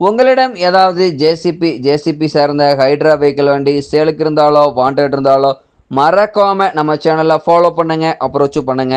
உங்களிடம் ஏதாவது JCB JCB சேர்ந்த ஹைட்ரா வெஹிக்கிள் வண்டி சேலுக்கு இருந்தாலோ வாண்டட் இருந்தாலோ மறக்காம நம்ம சேனலை ஃபாலோ பண்ணுங்க அப்ரோச்சும் பண்ணுங்க.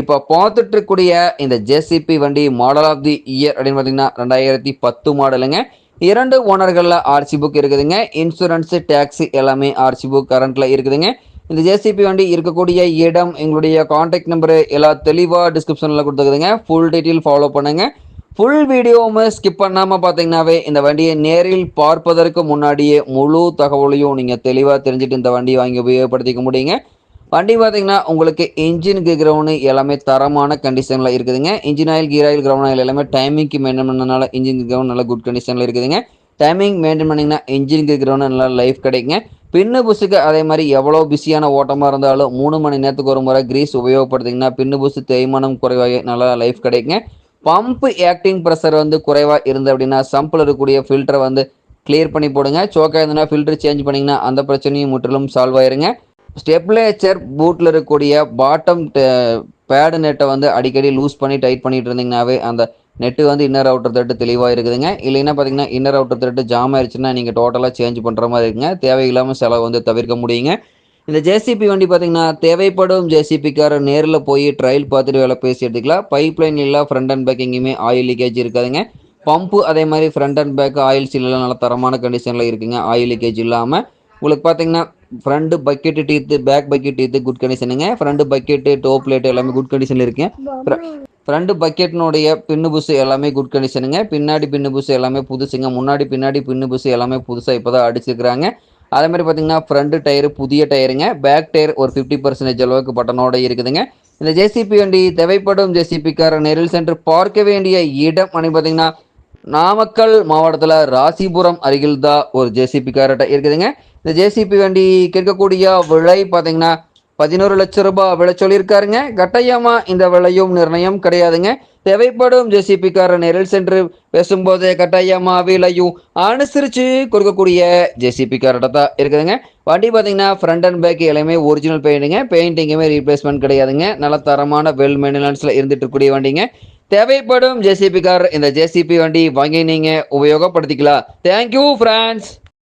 இப்போ பார்த்துட்டு இருக்கக்கூடிய இந்த ஜேசிபி வண்டி மாடல் ஆஃப் தி இயர் அப்படின்னு பார்த்தீங்கன்னா ரெண்டாயிரத்தி பத்து மாடலுங்க இரண்டு ஓனர்களில் ஆர்சி புக் இருக்குதுங்க. இன்சூரன்ஸு டேக்ஸி எல்லாமே ஆர்சி புக் கரண்ட்டில் இருக்குதுங்க. இந்த ஜேசிபி வண்டி இருக்கக்கூடிய இடம் எங்களுடைய காண்டாக்ட் நம்பரு எல்லா தெளிவாக டிஸ்கிரிப்ஷனில் கொடுத்துருக்குதுங்க. ஃபுல் டீட்டெயில் ஃபாலோ பண்ணுங்கள் ஃபுல் வீடியோவுமே ஸ்கிப் பண்ணாமல் பார்த்தீங்கன்னாவே இந்த வண்டியை நேரில் பார்ப்பதற்கு முன்னாடியே முழு தகவலையும் நீங்கள் தெளிவாக தெரிஞ்சுட்டு இந்த வண்டியை வாங்கி உபயோகப்படுத்திக்க முடியுங்க. வண்டி பார்த்தீங்கன்னா உங்களுக்கு இன்ஜினுக்கு கிரவுண்டு எல்லாமே தரமான கண்டிஷனில் இருக்குதுங்க. Engine oil gear oil ground oil எல்லாமே டைமிங்க்கு மெயின்டைன் பண்ணனால இன்ஜின் கிரவுண்ட் நல்லா குட் கண்டிஷனில் இருக்குதுங்க. டைமிங் மெயின்டைன் பண்ணிங்கன்னா இன்ஜினுக்கு கிரவுண்ட் நல்லா லைஃப் கிடைக்குங்க. பின்னு புஸுக்கு அதே மாதிரி எவ்வளோ பிஸியான ஓட்டமாக இருந்தாலும் மூணு மணி நேரத்துக்கு ஒரு முறை கிரீஸ் உபயோகப்படுத்திங்கன்னா பின்னு புஸ் தேய்மானம் குறைவாக நல்லா லைஃப் கிடைக்குங்க. பம்ப் ஆக்டிங் ப்ரெஷர் வந்து குறைவாக இருந்து அப்படின்னா சம்பில் இருக்கக்கூடிய ஃபில்டரை வந்து கிளியர் பண்ணி போடுங்க. சோக்காக இருந்ததுன்னா ஃபில்டர் சேஞ்ச் பண்ணிங்கன்னா அந்த பிரச்சனையும் முற்றிலும் சால்வ் ஆயிருங்க. ஸ்டெப்லேச்சர் பூட்டில் இருக்கக்கூடிய பாட்டம் பேடு நெட்டை வந்து அடிக்கடி லூஸ் பண்ணி டைட் பண்ணிட்டு இருந்தீங்கன்னாவே அந்த நெட்டு வந்து இன்னர் அவுட்டர் த்ரெட்டு தெளிவாக இருக்குதுங்க. இல்லைன்னா பார்த்தீங்கன்னா இன்னர் அவுட்டர் த்ரெட்டு ஜாம் ஆயிடுச்சுன்னா நீங்கள் டோட்டலாக சேஞ்ச் பண்ணுற மாதிரி இருக்குங்க. தேவையில்லாமல் செலவு வந்து தவிர்க்க முடியுங்க. இந்த ஜேசிபி வண்டி பார்த்தீங்கன்னா தேவைப்படும் ஜேசிபிக்கார நேரில் போய் ட்ரையல் பார்த்துட்டு வேலை பேசி எடுத்துக்கலாம். பைப் லைன் இல்லை ஃப்ரண்ட் அண்ட் பேக் எங்கேயுமே ஆயில் லீக்கேஜ் இருக்காதுங்க. பம்பு அதே மாதிரி ஃப்ரண்ட் அண்ட் பேக் ஆயில் சீலெலாம் நல்ல தரமான கண்டிஷனில் இருக்குங்க. ஆயில் லீக்கேஜ் இல்லாமல் உங்களுக்கு பார்த்தீங்கன்னா front bucket teeth back bucket teeth good கண்டிஷனுங்க front bucket top plate எல்லாமே குட் கண்டிஷனில் இருக்குங்க. ஃப்ரண்ட் பக்கெட்டினுடைய பின்னு புஸ் எல்லாமே குட் கண்டிஷனுங்க பின்னாடி பின்னு புஸ் எல்லாமே புதுசுங்க. முன்னாடி பின்னாடி பின்னு புஸ் எல்லாமே புதுசாக இப்போ தான் அடிச்சிருக்கிறாங்க. அதே மாதிரி பார்த்தீங்கன்னா ஃப்ரண்ட் டயரு புதிய டயருங்க பேக் டயர் ஒரு ஃபிஃப்டி பர்சன்டேஜ் அளவுக்கு பட்டனோட இருக்குதுங்க. இந்த ஜேசிபி வண்டி தேவைப்படும் ஜேசிபிக்கார நெரில் சென்று பார்க்க வேண்டிய இடம் அணி பார்த்தீங்கன்னா நாமக்கல் மாவட்டத்தில் ராசிபுரம் அருகில் தான் ஒரு ஜேசிபி கார்ட்ட இருக்குதுங்க. இந்த ஜேசிபி வண்டி கேட்கக்கூடிய விலை பார்த்தீங்கன்னா பதினோரு லட்சம் ரூபாய் விலை சொல்லியிருக்காருங்க. கட்டாயமா இந்த விலையும் நிர்ணயம் கிடையாதுங்க. தேவைப்படும் ஜேசிபி நேரில் சென்று பேசும்போது கட்டாயமா விலையும் அனுசரித்து கொடுக்கக்கூடிய ஜேசிபி தான் இருக்குதுங்க. வண்டி பார்த்தீங்கன்னா ஃப்ரண்ட் அண்ட் பேக் எல்லாமே ஒரிஜினல் பெயிண்ட்டுங்க பெயிண்டிங்குமே ரீப்ளேஸ்மெண்ட் கிடையாதுங்க. நல்ல தரமான வெல் மெயின்டெனன்ஸில் இருந்துட்டு இருக்கக்கூடிய வண்டிங்க. தேவைப்படும் ஜேசிபி கார் இந்த ஜேசிபி வண்டி வாங்கி நீங்கள் உபயோகப்படுத்திக்கலாம். Thank you France